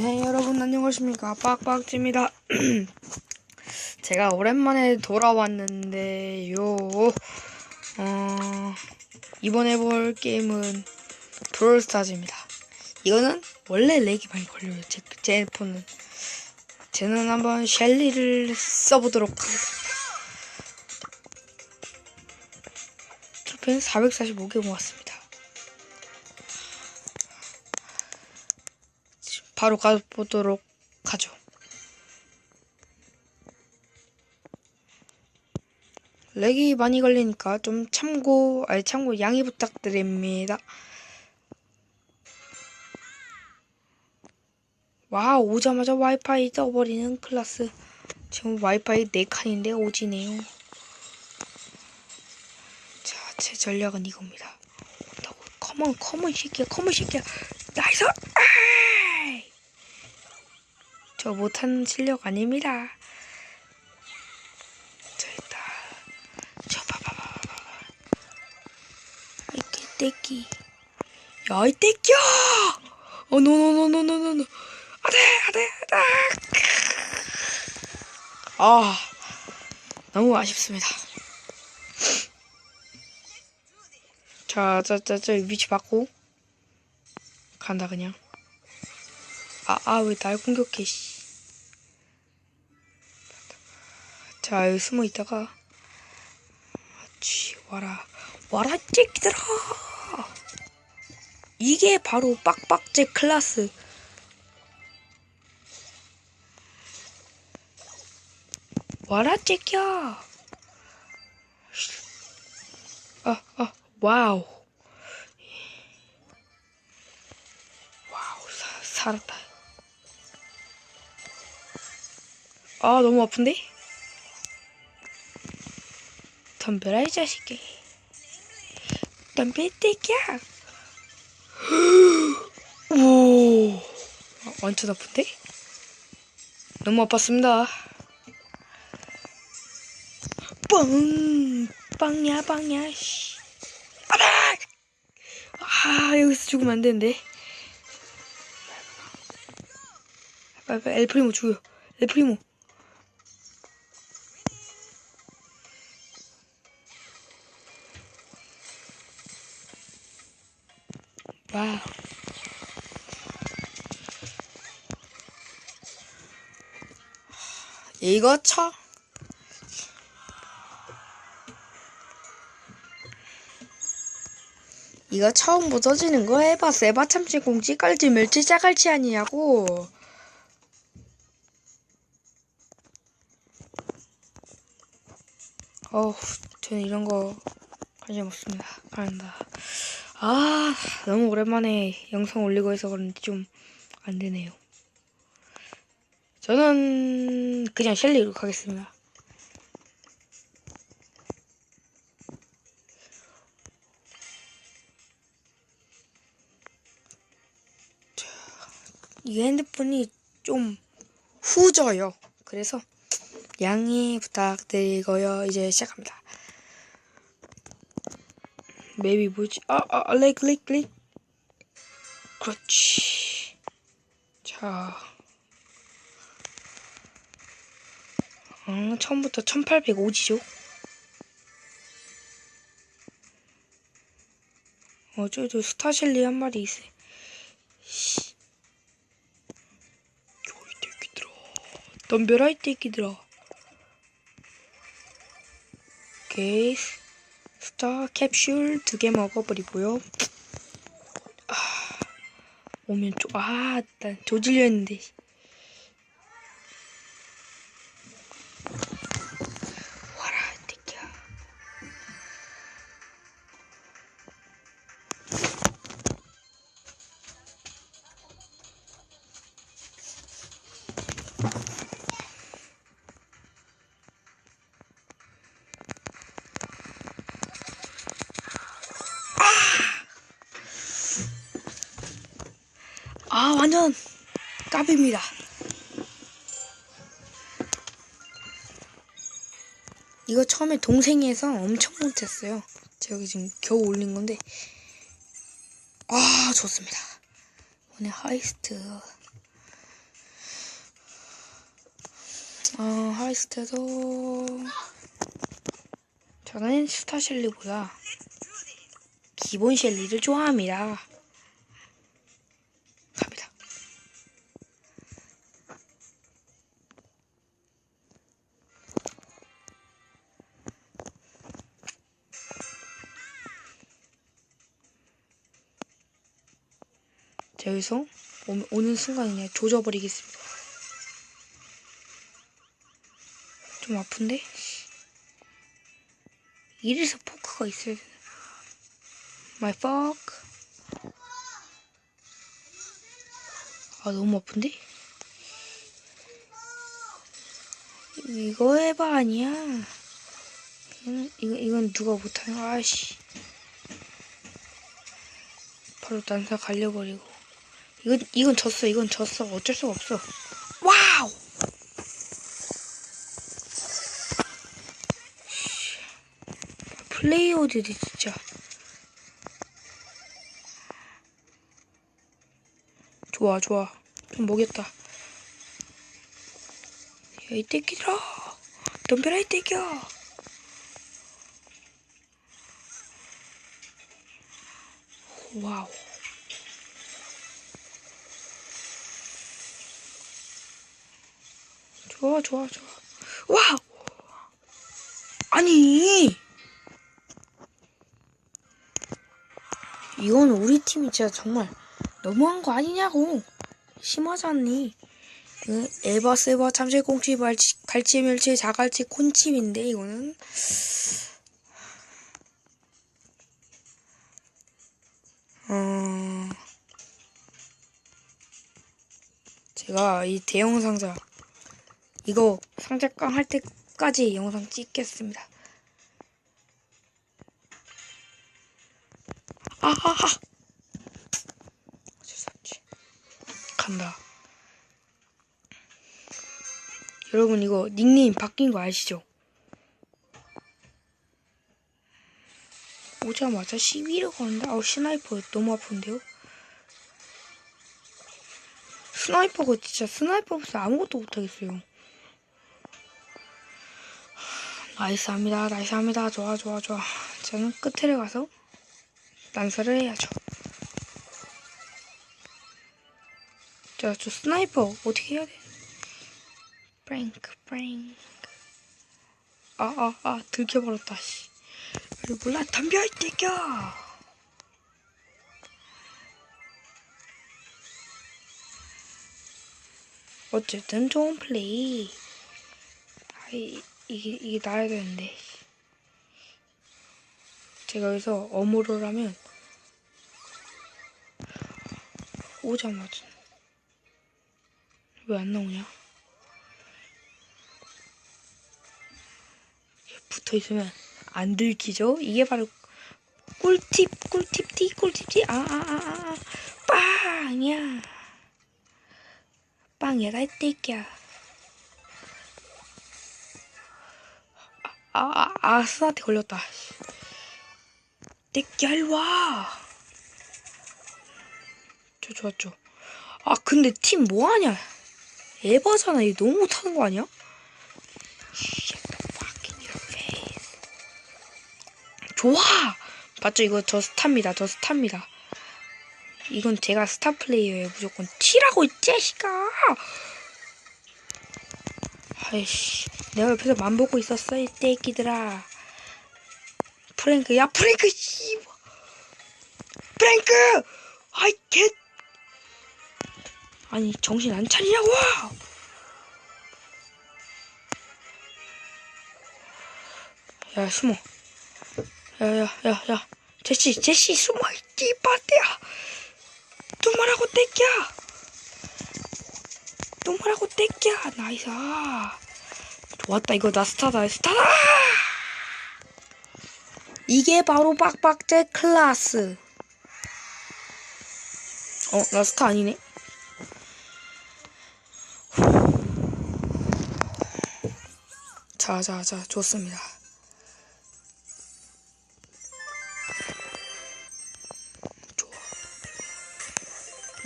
네, 여러분 안녕하십니까 빡빡지입니다. 제가 오랜만에 돌아왔는데요. 어, 이번에 볼 게임은 브롤스타즈입니다. 이거는 원래 렉이 많이 걸려요. 제, 제 폰은. 저는 한번 셸리를 써보도록 하겠습니다. 트로피는 445개 모았습니다. 바로 가보도록 하죠. 렉이 많이 걸리니까 좀 참고, 아니 참고 양해 부탁드립니다. 와 오자마자 와이파이 떠버리는 클라스. 지금 와이파이 4칸인데 오지네요. 자, 제 전략은 이겁니다. 온다고. 컴온, 컴온 새끼야, 컴온 새끼야. 나이스! 아이! 저 못하는 실력 아닙니다. 자, 일단. 저 봐봐봐봐봐. 이 개떼끼. 야, 이 떼끼야! 어, 노노노노노노노. 안 돼, 안 돼, 안 돼. 아, 너무 아쉽습니다. 자, 자, 자, 자, 위치 바꾸고. 간다, 그냥. 아, 아, 왜 날 공격해, 씨. 자, 여기 숨어 있다가. 치, 와라. 와라, 찌끼들아! 이게 바로 빡빡제 클라스. 와라, 찌끼야! 아, 아, 와우. 와우, 사, 살았다. 아, 너무 아픈데? 덤벼라, 이 자식이. 덤벼, 이 떼기야. 오, 아, 완전 아픈데? 너무 아팠습니다. 빵! 빵야, 빵야, 씨. 아, 아, 여기서 죽으면 안 되는데. 빨리, 빨리, 엘프리모 죽여. 엘프리모. 이거 쳐. 이거 처음 부서지는 거 해봤어. 에바 참치 공지 깔지 멸치 짜갈치 아니냐고. 어우, 저는 이런 거 관심 없습니다. 간다. 아, 너무 오랜만에 영상 올리고 해서 그런지 좀 안 되네요. 저는 그냥 셸리로 가겠습니다. 이 핸드폰이 좀 후져요. 그래서 양해 부탁드리고요. 이제 시작합니다. 맵이 뭐지? 아, 아, 렉, 렉, 렉. 그렇지. 자. 어, 처음부터 1805지죠? 어, 저기 스타셸리 한 마리 있어. 씨. 요이 떼끼들아. 덤벼라, 이 떼끼들아. 오케이. 스타 캡슐 두 개 먹어버리고요. 아, 오면 좀, 아, 난 조질려 했는데. 아, 완전 까비입니다. 이거 처음에 동생이 해서 엄청 못했어요. 제가 지금 겨우 올린 건데. 아, 좋습니다. 오늘 하이스트. 어, 하이스트에서 저는 스타 셸리보다 기본 셸리를 좋아합니다. 자, 여기서 오, 오는 순간 그냥 조져버리겠습니다. 좀 아픈데? 이래서 포크가 있어야 되나? My fuck. 아, 너무 아픈데? 이거 해봐, 아니야. 이건, 이건, 누가 못하는 거, 아씨. 바로 난사 갈려버리고. 이건, 이건 졌어, 이건 졌어. 어쩔 수가 없어. 와우! 플레이어들이 진짜 좋아 좋아 좀 먹였다 야이 떼끼들아 덤벼라 이 떼끼야 와우 좋아 좋아 좋아. 와우! 아니! 이건 우리 팀이 진짜 정말 너무한 거 아니냐고. 심하잖니? 그 에바 세바 참새 꽁치 발치 갈치 멸치 자갈치 콘칩인데 이거는? 어. 제가 이 대형 상자 이거 상자 깡 할 때까지 영상 찍겠습니다. 아하하 어쩔 수 없지 간다 여러분 이거 닉네임 바뀐 거 아시죠? 오자마자 12를 거는데 아우 스나이퍼 너무 아픈데요? 스나이퍼가 진짜 스나이퍼 없어 아무것도 못하겠어요 나이스합니다 나이스합니다 좋아 좋아 좋아 저는 끝에 가서 난사를 해야죠. 자, 저 스나이퍼 어떻게 해야 돼? 프랭크, 프랭크. 아, 아, 아, 들켜버렸다, 씨. 몰라, 덤벼, 이 떼겨! 어쨌든 좋은 플레이. 아, 이, 이게, 이게 나야 되는데. 제가 여기서 어무를 하면 오자마자 왜 안 나오냐? 붙어 있으면 안 들키죠? 이게 바로 꿀팁, 꿀팁, 티, 꿀팁, 티. 아, 아, 아, 아, 빵이야. 빵이라 떼끼야. 아, 아, 아, 스나한테 걸렸다. 떼끼야, 일로 와. 저 좋았죠. 아, 근데 팀 뭐하냐? 에바잖아. 얘 너무 못하는 거 아니야? 좋아! 맞죠? 이거 저 스타입니다. 저 스타입니다. 이건 제가 스타 플레이어예요. 무조건 티라고 이 자식아! 아이씨, 내가 옆에서 만 보고 있었어 이 떼끼들아. 프랭크, 야 프랭크 씨, 프랭크, 아이 개. 아니 정신 안 차리냐고! 야 숨어. 야야야야 제시 제시 숨어 이 빠떼야. 뚱말하고 떼끼야. 뚱말하고 떼끼야. 나이스. 좋았다 이거 나 스타다 스타다. 이게 바로 빡빡제 클라스. 어, 나 스타 아니네. 자, 자, 자, 좋습니다. 좋아.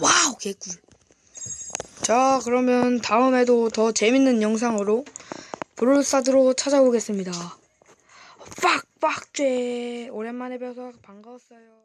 와우, 개꿀. 자, 그러면 다음에도 더 재밌는 영상으로 브롤스타드로 찾아오겠습니다. 빡빡죄 오랜만에 뵈서 반가웠어요.